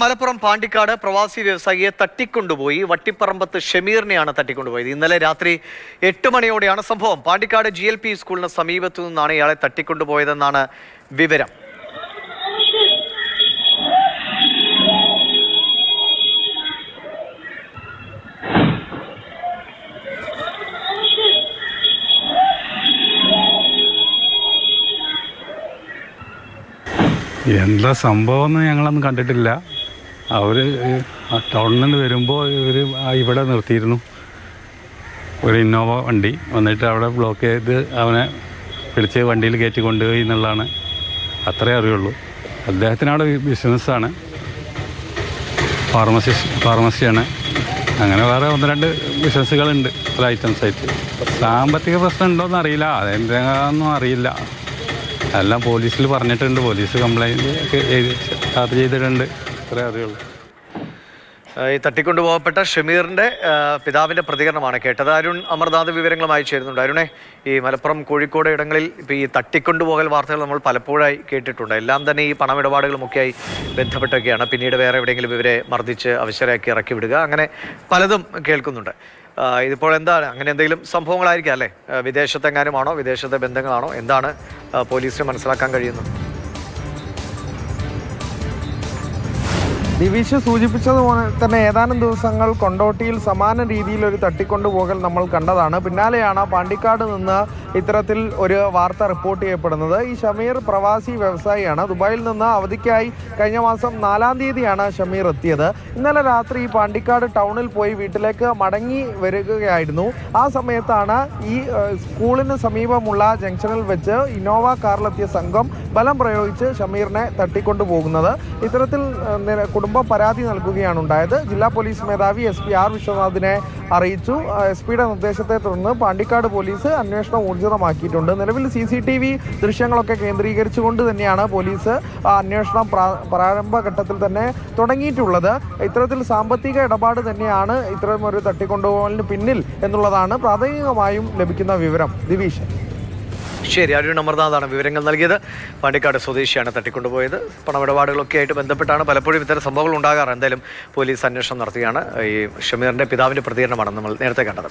മലപ്പുറം പാണ്ടിക്കാട് പ്രവാസി വ്യവസായിയെ തട്ടിക്കൊണ്ടുപോയി. വട്ടിപ്പറമ്പത്ത് ഷമീറിനെയാണ് തട്ടിക്കൊണ്ടുപോയത്. ഇന്നലെ രാത്രി എട്ട് മണിയോടെയാണ് സംഭവം. പാണ്ടിക്കാട് ജി എൽ പി സ്കൂളിന് സമീപത്തു നിന്നാണ് ഇയാളെ തട്ടിക്കൊണ്ടുപോയതെന്നാണ് വിവരം. എന്താ സംഭവം എന്ന് ഞങ്ങളൊന്നും കണ്ടിട്ടില്ല. അവർ ടൗണിൽ നിന്ന് വരുമ്പോൾ ഇവർ ഇവിടെ നിർത്തിയിരുന്നു. ഒരു ഇന്നോവ വണ്ടി. വന്നിട്ട് അവിടെ ബ്ലോക്ക് ചെയ്ത് അവനെ പിടിച്ച് വണ്ടിയിൽ കയറ്റി കൊണ്ടുപോയി എന്നുള്ളതാണ് അത്രേ അറിയുള്ളൂ. അദ്ദേഹത്തിന് അവിടെ ബിസിനസ്സാണ്. ഫാർമസി ഫാർമസിയാണ് അങ്ങനെ വേറെ ഒന്ന് രണ്ട് ബിസിനസ്സുകളുണ്ട്. പല ഐറ്റംസ് ആയിട്ട്. സാമ്പത്തിക പ്രശ്നം ഉണ്ടോയെന്ന് അറിയില്ല. അതെന്താണെന്നും അറിയില്ല. എല്ലാം പോലീസിൽ പറഞ്ഞിട്ടുണ്ട്. പോലീസ് കംപ്ലൈന്റ് ഒക്കെ ചെയ്തിട്ടുണ്ട്. അത്രേ അറിയുള്ളൂ ഈ ഈ തട്ടിക്കൊണ്ടുപോകപ്പെട്ട ഷമീറിന്റെ പിതാവിന്റെ പ്രതികരണമാണ് കേട്ടത്. അരുൺ അമർനാഥ് വിവരങ്ങളുമായി ചേരുന്നുണ്ട്. അരുണെ ഈ മലപ്പുറം കോഴിക്കോട് ഇടങ്ങളിൽ ഇപ്പൊ ഈ തട്ടിക്കൊണ്ടുപോകൽ വാർത്തകൾ നമ്മൾ പലപ്പോഴായി കേട്ടിട്ടുണ്ട്. എല്ലാം തന്നെ ഈ പണമിടപാടുകളുമൊക്കെയായി ബന്ധപ്പെട്ടൊക്കെയാണ്. പിന്നീട് വേറെ എവിടെയെങ്കിലും ഇവരെ മർദ്ദിച്ച് അവശരാക്കി ഇറക്കി വിടുക. അങ്ങനെ പലതും കേൾക്കുന്നുണ്ട്. ഇതിപ്പോൾ എന്താണ്? അങ്ങനെ എന്തെങ്കിലും സംഭവങ്ങളായിരിക്കാം അല്ലേ? വിദേശത്തെങ്ങാനുമാണോ? വിദേശത്തെ ബന്ധങ്ങളാണോ? എന്താണ് പോലീസിന് മനസ്സിലാക്കാൻ കഴിയുന്നത്? ദിവിഷ് സൂചിപ്പിച്ചതുപോലെ തന്നെ ഏതാനും ദിവസങ്ങൾ കൊണ്ടോട്ടിയിൽ സമാന രീതിയിൽ ഒരു തട്ടിക്കൊണ്ടുപോകൽ നമ്മൾ കണ്ടതാണ്. പിന്നാലെയാണ് പാണ്ടിക്കാട് നിന്ന് ഇത്തരത്തിൽ ഒരു വാർത്ത റിപ്പോർട്ട് ചെയ്യപ്പെടുന്നത്. ഈ ഷമീർ പ്രവാസി വ്യവസായിയാണ്. ദുബായിൽ നിന്ന് അവധിക്കായി കഴിഞ്ഞ മാസം നാലാം തീയതിയാണ് ഷമീർ എത്തിയത്. ഇന്നലെ രാത്രി പാണ്ടിക്കാട് ടൗണിൽ പോയി വീട്ടിലേക്ക് മടങ്ങി വരികയായിരുന്നു. ആ സമയത്താണ് ഈ സ്കൂളിന് സമീപമുള്ള ജംഗ്ഷനിൽ വെച്ച് ഇന്നോവ കാറിലെത്തിയ സംഘം ബലം പ്രയോഗിച്ച് ഷമീറിനെ തട്ടിക്കൊണ്ടുപോകുന്നത്. ഇത്തരത്തിൽ കുടുംബം പരാതി നൽകുകയാണ് ഉണ്ടായത് ജില്ലാ പോലീസ് മേധാവി എസ് പി ആർ വിശ്വനാഥിനെ അറിയിച്ചു. എസ് പിയുടെ നിർദ്ദേശത്തെ തുടർന്ന് പാണ്ടിക്കാട് പോലീസ് അന്വേഷണം ഊർജിതമാക്കിയിട്ടുണ്ട്. നിലവിൽ സി സി ടി വി ദൃശ്യങ്ങളൊക്കെ കേന്ദ്രീകരിച്ചുകൊണ്ട് തന്നെയാണ് പോലീസ് അന്വേഷണം പ്രാരംഭ പ്രാരംഭഘട്ടത്തിൽ തന്നെ തുടങ്ങിയിട്ടുള്ളത്. ഇത്തരത്തിൽ സാമ്പത്തിക ഇടപാട് തന്നെയാണ് ഇത്തരം ഒരു തട്ടിക്കൊണ്ടുപോകലിന് പിന്നിൽ എന്നുള്ളതാണ് പ്രാഥമികമായും ലഭിക്കുന്ന വിവരം. ദിവീഷ്. ശരി അരുൺ അമർനാഥാണ് വിവരങ്ങൾ നൽകിയത്. പാണ്ടിക്കാട് സ്വദേശിയാണ് തട്ടിക്കൊണ്ടുപോയത്. പണമിടപാടുകളൊക്കെ ആയിട്ട് ബന്ധപ്പെട്ടാണ് പലപ്പോഴും ഇത്തരം സംഭവങ്ങൾ ഉണ്ടാകാറ്. എന്തായാലും പോലീസ് അന്വേഷണം നടത്തുകയാണ് ഈ ഷമീറിന്റെ പിതാവിന്റെ പ്രതികരണമാണ് നമ്മൾ നേരത്തെ കണ്ടത്.